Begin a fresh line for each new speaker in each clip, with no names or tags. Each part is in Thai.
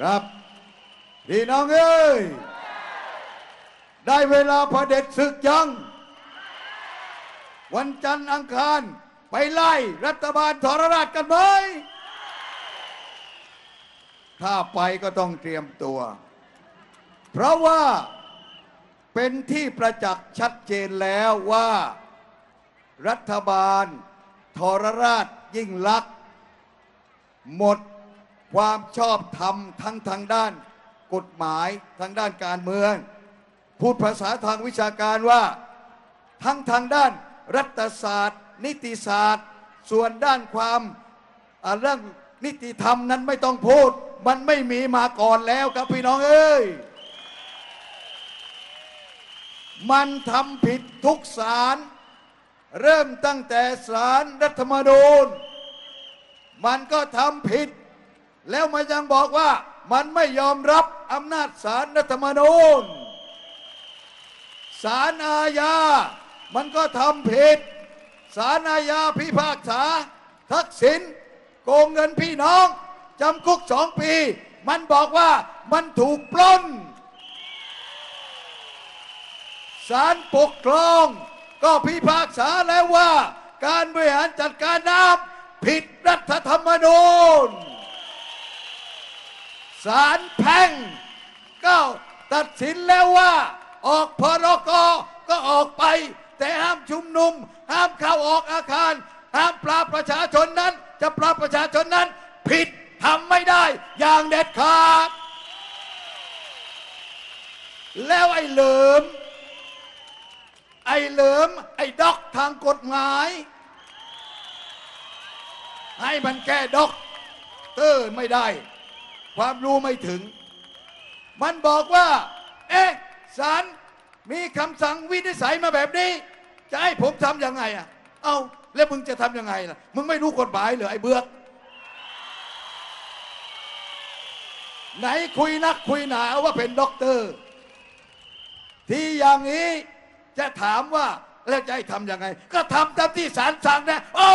ครับพี่น้องเอ้ยได้เวลาพระเด็จศึกยัง วันจันทร์อังคารไปไล่รัฐบาลทรราชกันไหมถ้าไปก็ต้องเตรียมตัว เพราะว่าเป็นที่ประจักษ์ชัดเจนแล้วว่า รัฐบาลทรราชยิ่งลักษณ์หมด ความชอบธรรมทั้งทางด้านกฎหมายทางด้านการเมือง พูดภาษาทางวิชาการว่า ทั้งทางด้านรัฐศาสตร์ นิติศาสตร์ ส่วนด้านความเรื่องนิติธรรมนั้นไม่ต้องพูด มันไม่มีมาก่อนแล้วครับพี่น้องเอ้ยมันทำผิดทุกศาลเริ่มตั้งแต่ศาลรัฐธรรมนูญ มันก็ทำผิด แล้วมันยังบอกว่ามันไม่ยอมรับอำนาจศาลรัฐธรรมนูญศาลอาญา มันก็ทำผิดศาลอาญาพิพากษา ทักษิณโกงเงินพี่น้องจำคุกสองปี มันบอกว่ามันถูกปล้นศาลปกครอง ก็พิพากษาแล้วว่า การบริหารจัดการน้ำผิดรัฐธรรมนูญ ศาลแพ่งก็ตัดสินแล้วว่า ออกพรกก็ออกไป แต่ห้ามชุมนุม ห้ามเข้าออกอาคาร ห้ามปราบประชาชนนั้น จะปราบประชาชนนั้น ผิดทำไม่ได้อย่างเด็ดขาด แล้วไอ้เหลิม ไอ้เหลิม ไอ้ด็อกทางกฎหมาย ให้มันแก้ด็อกเตอร์ไม่ได้ ความรู้ไม่ถึง มันบอกว่า เอ๊ะศาลมีคำสั่งวินิจฉัยมาแบบนี้ จะให้ผมทำยังไงอะ เอาแล้วมึงจะทำยังไงล่ะ มึงไม่รู้กฎหมายเหรอไอ้เบือกไหนคุยนักคุยหนาว่าเป็นด็อกเตอร์ ที่อย่างนี้จะถามว่าแล้วจะให้ทำยังไง ก็ทำตามที่ศาลสั่งนะ โอ้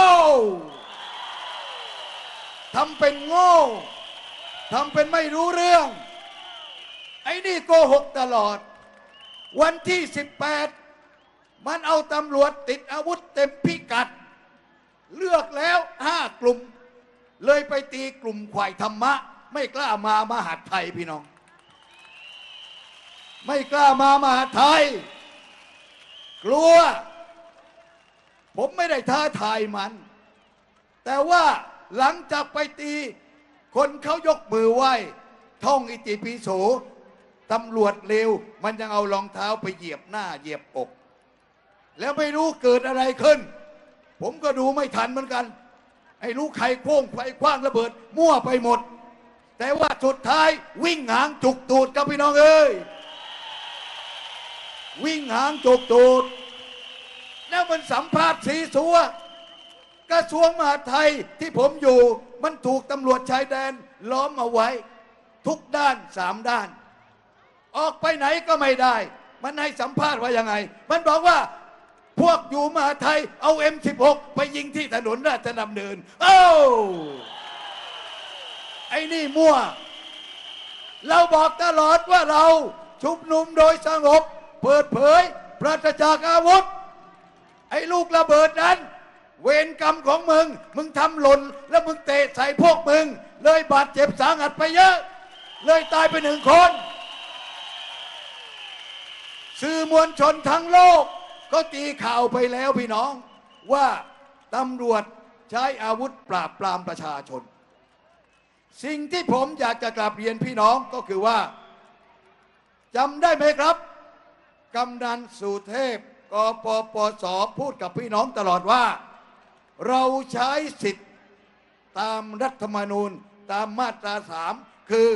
ทำเป็นโง่ ทำเป็นไม่รู้เรื่อง ไอ้นี่โกหกตลอด วันที่ 18 มันเอาตำรวจติดอาวุธเต็มพิกัด เลือกแล้วห้ากลุ่ม เลยไปตีกลุ่มควายธรรมะ ไม่กล้ามามหาไทยพี่น้อง ไม่กล้ามามหาไทย กลัว ผมไม่ได้ท้าทายมัน แต่ว่าหลังจากไปตี คนเขายกมือไหว้ท่องอิติปิโสตำรวจเร็ว มันยังเอารองเท้าไปเหยียบหน้าเหยียบอก แล้วไม่รู้เกิดอะไรขึ้น ผมก็ดูไม่ทันเหมือนกันไอ้รู้ใครโค้งใครคว้างระเบิด มั่วไปหมด แต่ว่าสุดท้ายวิ่งหางจุกตูดครับพี่น้องเอ้ยวิ่งหางจุกตูด แล้วมันสัมภาษณ์สีสัวกระทรวงมหาดไทยที่ผมอยู่ มันถูกตำรวจชายแดนล้อมเอาไว้ ทุกด้านสามด้าน ออกไปไหนก็ไม่ได้ มันให้สัมภาษณ์ว่ายังไง มันบอกว่าพวกอยู่มหาไทยเอา M16 ไปยิงที่ถนนราชดำเนิน เอ้าไอ้นี่มั่ว เราบอกตลอดว่าเราชุมนุมโดยสงบ เปิดเผยปราศจากอาวุธ ไอ้ลูกระเบิดนั้น เวรกรรมของมึง มึงทำหล่น แล้วมึงเตะใส่พวกมึง เลยบาดเจ็บสาหัสไปเยอะ เลยตายไปหนึ่งคน สื่อมวลชนทั้งโลก ก็ตีข่าวไปแล้วพี่น้อง ว่าตำรวจใช้อาวุธปราบปรามประชาชน สิ่งที่ผมอยากจะกราบเรียนพี่น้องก็คือว่าจำได้ไหมครับกำนันสุเทพกปปสพูดกับพี่น้องตลอดว่า เราใช้สิทธิ์ตามรัฐธรรมนูญตามมาตราสามคือ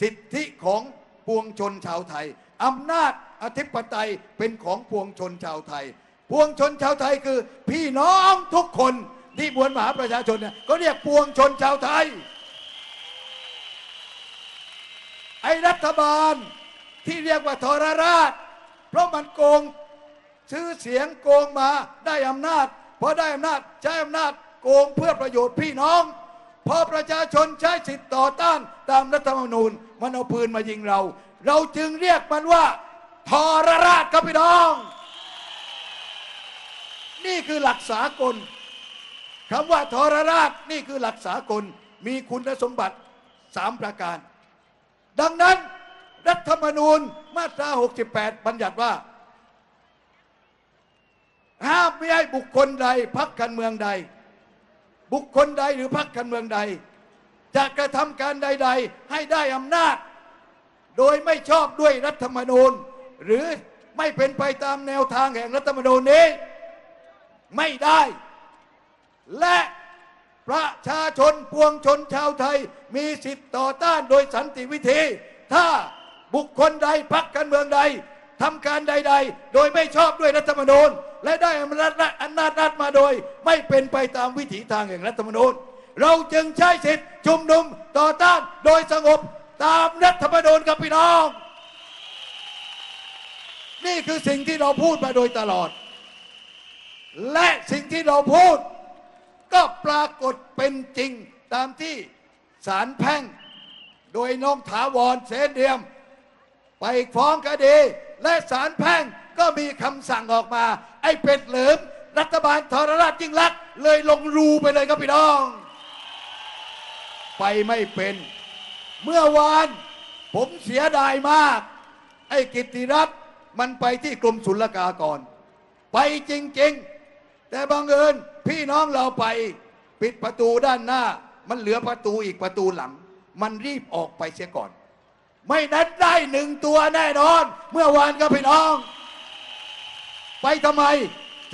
สิทธิของปวงชนชาวไทยอำนาจอธิปไตยเป็นของปวงชนชาวไทย ปวงชนชาวไทยคือ พี่น้องทุกคนที่บวนมหาประชาชนเนี่ยก็เรียกปวงชนชาวไทย ไอ้รัฐบาลที่เรียกว่าทรราช เพราะมันโกงชื่อเสียงโกงมาได้อำนาจ พอได้อำนาจใช้อำนาจโกงเพื่อประโยชน์พี่น้อง พอประชาชนใช้สิทธิ์ต่อต้านตามรัฐธรรมนูญ มันเอาปืนมายิงเรา เราจึงเรียกมันว่าทรราชครับพี่น้อง นี่คือหลักสากลคำว่าทรราชนี่คือหลักสากลมีคุณสมบัติสามประการ ดังนั้น รัฐธรรมนูญมาตรา 68 บัญญัติว่า ไม่ให้บุคคลใดพักการเมืองใด บุคคลใดหรือพักการเมืองใด จะกระทำการใด ๆ ให้ได้อำนาจ โดยไม่ชอบด้วยรัฐธรรมนูญ หรือไม่เป็นไปตามแนวทางแห่งรัฐธรรมนูญนี้ ไม่ได้ และประชาชนปวงชนชาวไทยมีสิทธิ์ต่อต้านโดยสันติวิธี ถ้าบุคคลใดพักการเมืองใดทำการใด ๆ โดยไม่ชอบด้วยรัฐธรรมนูญ และได้อำนาจอำนาจรัฐมาโดย ไม่เป็นไปตามวิถีทางแห่งรัฐธรรมนูญ เราจึงใช้สิทธิ์ชุมนุมต่อต้านโดยสงบตามรัฐธรรมนูญครับพี่น้อง นี่คือสิ่งที่เราพูดมาโดยตลอด และสิ่งที่เราพูด ก็ปรากฏเป็นจริงตามที่ศาลแพ่ง โดยน้องถาวรเสนเดียม ไปฟ้องคดีและศาลแพ่ง ก็มีคำสั่งออกมา ไอ้เป็ดเหลิมรัฐบาลทรราชยิ่งลักษณ์เลยลงรูไปเลยครับพี่น้อง ไปไม่เป็น เมื่อวานผมเสียดายมาก ไอ้กิตติรัตน์มันไปที่กรมศุลกากร ไปจริง ๆ แต่บังเอิญพี่น้องเราไปปิดประตูด้านหน้า มันเหลือประตูอีกประตูหลัง มันรีบออกไปเสียก่อน ไม่นั้นได้หนึ่งตัวแน่นอน เมื่อวานก็พี่น้อง ไปทำไม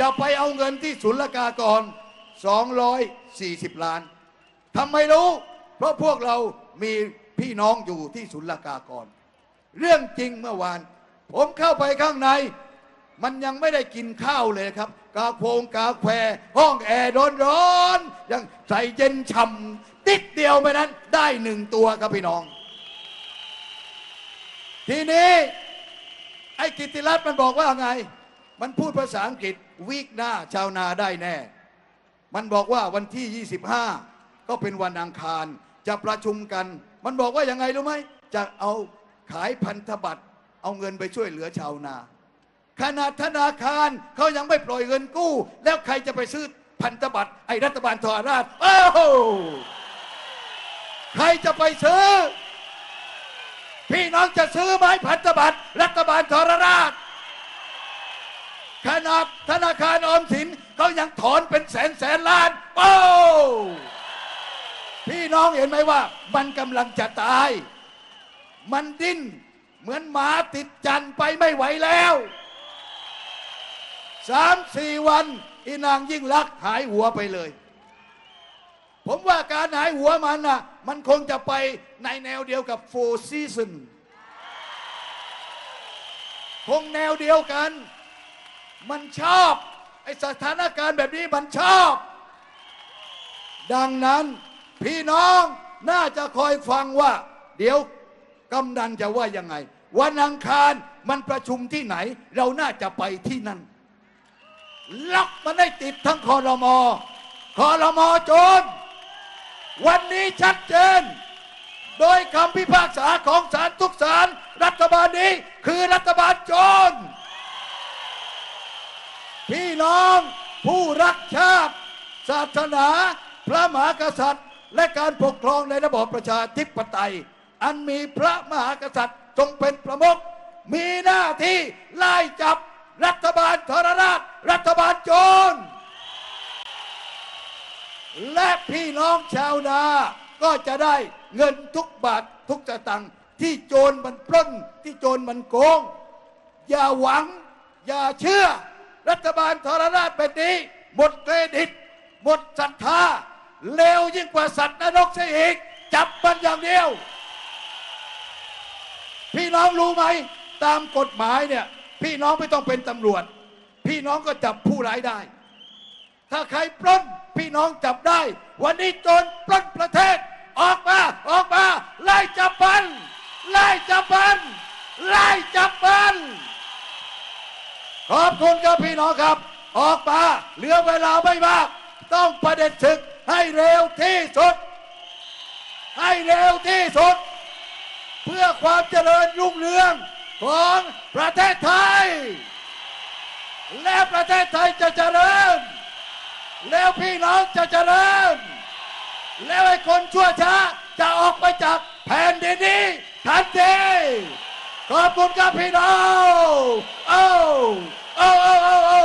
จะไปเอาเงินที่ศุลกากร 240 ล้านทำไมรู้ เพราะพวกเรามีพี่น้องอยู่ที่ศุลกากร เรื่องจริงเมื่อวาน ผมเข้าไปข้างใน มันยังไม่ได้กินข้าวเลยครับ กาโพงกาแควห้องแอร์ร้อนๆยังใส่เย็นฉ่ำติดเดียวไปนั้น ได้หนึ่งตัวครับพี่น้อง ทีนี้ ไอ้กิติรัตน์มันบอกว่าไง มันพูดภาษาอังกฤษวีคหน้าชาวนาได้แน่ มันบอกว่าวันที่ 25 ก็เป็นวันอังคารจะประชุมกัน มันบอกว่ายังไงรู้ไหมจะเอาขายพันธบัตรเอาเงินไปช่วยเหลือชาวนา ขนาดธนาคารเขายังไม่ปล่อยเงินกู้ แล้วใครจะไปซื้อพันธบัตรไอ้รัฐบาลทรราชโอ้โหใครจะไปซื้อ พี่น้องจะซื้อไหมพันธบัตรรัฐบาลทรราช ขนาดธนาคารออมสินเขายังถอนเป็นแสนแสนล้านโอ้พี่น้องเห็นไหมว่า มันกำลังจะตาย มันดิ้น เหมือนหมาติดจันไปไม่ไหวแล้วสามสี่วันอีนางยิ่งลักหายหัวไปเลย ผมว่าการหายหัวมันน่ะ มันคงจะไปในแนวเดียวกับโฟซีซันคงแนวเดียวกัน มันชอบไอสถานการณ์แบบนี้มันชอบ ดังนั้นพี่น้องน่าจะคอยฟังว่า เดี๋ยวกำนันจะว่ายังไง วันอังคารมันประชุมที่ไหน เราน่าจะไปที่นั่นล็อกมันให้ติดทั้งคอรมอคอรมอโจรวันนี้ชัดเจน โดยคำพิพากษาของศาลทุกศาลรัฐบาลนี้คือรัฐบาลโจร พี่น้องผู้รักชาติ ศาสนา พระมหากษัตริย์ และการปกครองในระบอบประชาธิปไตย อันมีพระมหากษัตริย์ทรงเป็นประมุขมีหน้าที่ไล่จับรัฐบาลทรราช รัฐบาลโจร และพี่น้องชาวนาก็จะได้เงินทุกบาททุกสตังค์ที่โจรมันปล้นที่โจรมันโกง อย่าหวัง อย่าเชื่อ รัฐบาลทรราชแบบนี้ หมดเครดิต หมดศรัทธาเลวยิ่งกว่าสัตว์นรกเสียอีก จับมันอย่างเดียว พี่น้องรู้ไหม ตามกฎหมายเนี่ย พี่น้องไม่ต้องเป็นตำรวจ พี่น้องก็จับผู้ร้ายได้ ถ้าใครปล้นพี่น้องจับได้ วันนี้โจรปล้นประเทศ ออกมา ออกมา ไล่จับมันไล่จับมันไล่จับมัน ขอบคุณครับพี่น้องครับ ออกมาเหลือเวลาไม่มาก ต้องประเด็นศึกให้เร็วที่สุด ให้เร็วที่สุด เพื่อความเจริญรุ่งเรืองของประเทศไทย และประเทศไทยจะเจริญ แล้วพี่น้องจะเจริญ แล้วไอ้คนชั่วช้าจะออกไปจากแผ่นดินนี้ทันที ขอบคุณครับพี่น้องโอ้โอ้โอ้โอ้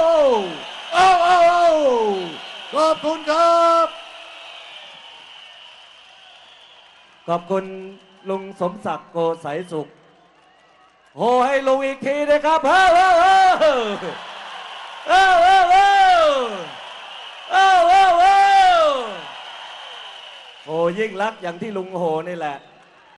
โอ้โอ้โอ้ขอบคุณครับ
ขอบคุณลุงสมศักดิ์โกสายสุขโหให้ลุงอีกทีนะครับเฮ้อเฮ้อเฮ้อเฮ้อเฮ้อเฮ้อเฮ้โหยิ่งรักอย่างที่ลุงโหนี่แหละ